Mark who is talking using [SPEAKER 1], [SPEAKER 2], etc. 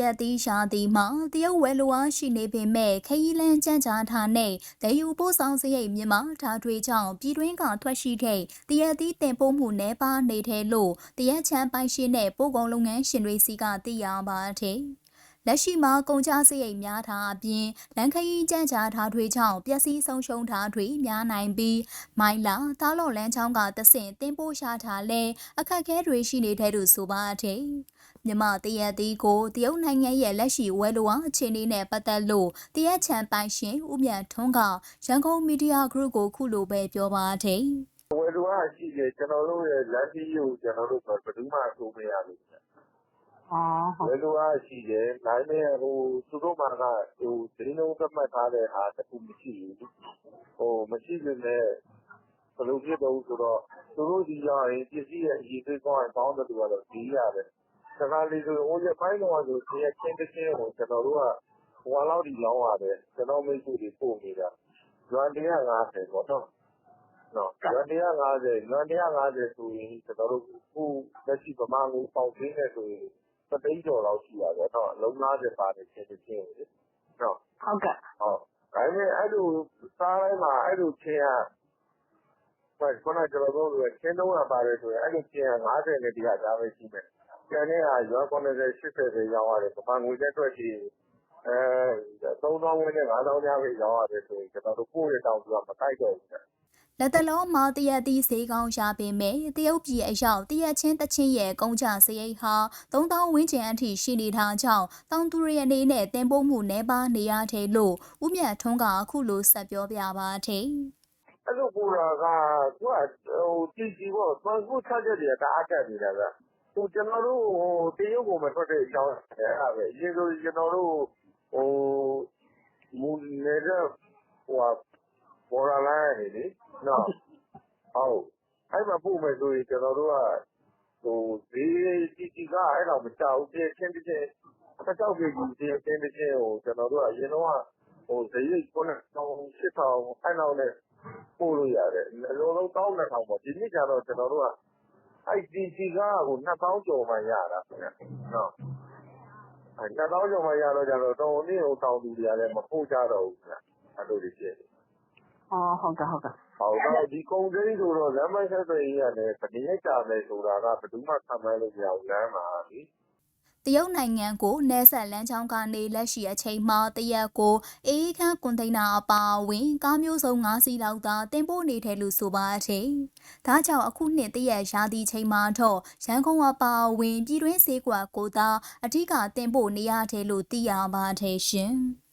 [SPEAKER 1] ရက်သီးရှာသည်မှာတရုတ်ဝဲလိုအားရှိနေပေမဲ့ခရီးလန်းကြမ်းကြာထားတဲ့တယူပို့ဆောင်စရိတ်မြန်မာဓာတ်တွေကြောင့်ပြည်တွင်းကထွက်ရှိတဲ့တရက်သီးတင်ပို့မှုနှဲပါနေတဲ့လို့တရက်ချမ်းပိုင်ရှင်တဲ့ပို့ကုန်လုပ်ငန်းရှင်တွေစီကသိရပါတယ်။ လက်ရှိမှာကုန်ကျစရိတ်များထားအပြင်လန်ခရီးကြမ်းကြာထားတွေကြောင့်ပျက်စီးဆုံးရှုံးထားတွေများနိုင်ပြီးမိုင်လာသားလော်လန်းချောင်းကတဆင့်တင်ပို့ရှာထားလဲအခက်အခဲတွေရှိနေတဲ့သူဆိုပါတယ်။မြမတရက်သီးကိုတရုတ်နိုင်ငံရဲ့လက်ရှိဝဲလိုအားအခြေအနေနဲ့ပတ်သက်လို့တရက်ချန်ပိုင်ရှင်ဦးမြတ်ထွန်းကရန်ကုန်မီဒီယာဂရုကိုခုလိုပဲပြောပါတယ်။
[SPEAKER 2] ဝယ်လိုအားရှိတယ်ကျွန်တော်တို့ရဲ့လက်ရှိကိုကျွန်တော်တို့ဘယ်သူမှအဆိုမရဘူး
[SPEAKER 3] အော်ဟုတ်
[SPEAKER 2] ဝယ်လိုအားရှိတယ် ဒါပေမဲ့ဟိုသူတို့မှကဟိုဒင်းလုံးသတ်မှတ်ထားတဲ့ဟာ တခုမရှိဘူးဟိုမရှိပေမဲ့ဘယ်လိုဖြစ်တော့ဆိုတော့ သူတို့ဒီရောက်ရင် ပစ္စည်းရဲ့အရေးသေးကောင်းရင်ပေါင်းတယ်သူကတော့ဒီရတယ် တခါလေဆို ဟိုရပိုင်းတော့ဆိုဒီရဲ့ချင်းတစ်ချင်းကို ကျွန်တော်တို့က ဟိုလောက်ဒီလောင်းရတယ် ကျွန်တော်မိတ်ဆွေတွေ ပို့နေတာကျွမ်း150ပေါ့နော်နော်။ရွာ150ရွာ150ဆိုရင်ကျွန်တော်တို့ခု လက်ရှိ ဗမာငွေ ပေါက်သေးတယ်ဆိုရင် သသိန်းကျော်လောက်ရှိရပါတော့။အလုံး90ပါတယ်ချင်းချင်းချင်းလေ။နော်
[SPEAKER 3] ဟုတ်ကဲ့။
[SPEAKER 2] ဟုတ်။ဒါပေမဲ့ အဲ့လိုစားတိုင်းမှာ အဲ့လိုချင်းကဟိုခုနကျွန်တော်တို့ကချင်းတော့ပါတယ်ဆိုရင် အဲ့လိုချင်းက90နဲ့တရားသားပဲရှိမယ်။ကျန်တဲ့ဟာရွာ90 80ပဲရောင်းရတယ် ဗမာငွေတက်အတွက်ရှိအဲ3000ဝန်းနဲ့5000ကြားပဲ ရောင်းရတယ်ဆိုရင် ကျွန်တော်တို့ကိုယ့်ရဲ့တောင်သူကမတိုက်တော့ဘူး
[SPEAKER 1] လက်တလုံးမှာတရက်သီးဈေးကောင်းရပေမဲ့တရုတ်ပြည်အရောက်တရက်ချင်းတချင်းရဲ့ကုန်ကြစရိတ်ဟာ3000ဝန်းကျင်အထိရှိနေတာကြောင့်တောင်သူတွေအနေနဲ့တင်ပို့မှုနှဲပါနေရတယ်လို့ဦးမြတ်ထွန်းကအခုလိုဆက်ပြောပြပါတယ်။
[SPEAKER 2] အဲ့လိုပူတာကသူကဟိုတီစီပေါ့ဘန်ကူချချက်တွေကတအားတက်နေတာကဟိုကျွန်တော်တို့ဟိုတရုတ်ကိုမထွက်တဲ့အကြောင်းအဲ့ဒါပဲအရင်ဆိုကျွန်တော်တို့ဟိုမူနေတဲ့ဟို ဘော်လာလိုင်းနေလေနော်ဟုတ်အဲ့မှာပို့မယ်ဆိုရင် ကျွန်တော်တို့ကဟိုဈေးတီစီကအဲ့တော့မကြောက်ဘူးချင်းချင်းချင်းတစ်ချောက်ပြည်ကြီးချင်းချင်းချင်းဟို ကျွန်တော်တို့က အရင်တော့ဟိုဈေးရိတ်9000 8000အဲ့လောက်နဲ့ ပို့လို့ရတယ် အလုံးလုံး12000ပေါ့ ဒီနေ့ကျတော့ ကျွန်တော်တို့က ITC ကဟို2000ကျော်မှရတာခင်ဗျနော်အဲ2000ကျော်မှရတော့ကျတော့တော်နေ့ဟိုတောင်သူတွေကလည်း မပို့ကြတော့ဘူးခင်ဗျအဲ့လိုတွေ ဖြစ်တယ်
[SPEAKER 3] အော် ဟုတ်ကဲ့ဟုတ်ကဲ့
[SPEAKER 2] ဟောတော့ဒီကုံသိန်းဆိုတော့ လမ်းမဆက်သွယ်ရေးရတယ်ဗတိရိုက်ကြမယ်ဆိုတာက ဘယ်သူမှခံမလို့မရဘူး လမ်းမှာလी
[SPEAKER 1] တရုတ်နိုင်ငံကို နယ်ဆက်လမ်းကြောင်းကနေ လက်ရှိအချိန်မှာ တရက်ကိုအေးခန်းကွန်တိန်နာအပါအဝင် ကားမျိုးစုံ ၅ စီးလောက်သာ တင်ပို့နေတယ်လို့ ဆိုပါတယ်။ဒါကြောင့် အခုနှစ်တရက်ရာသီချိန်မှာတော့ ရန်ကုန်အပါအဝင် ပြည်တွင်းဈေးကွက်ကိုသာအထူးကတင်ပို့နေရတယ်လို့ သိရပါတယ်ရှင်။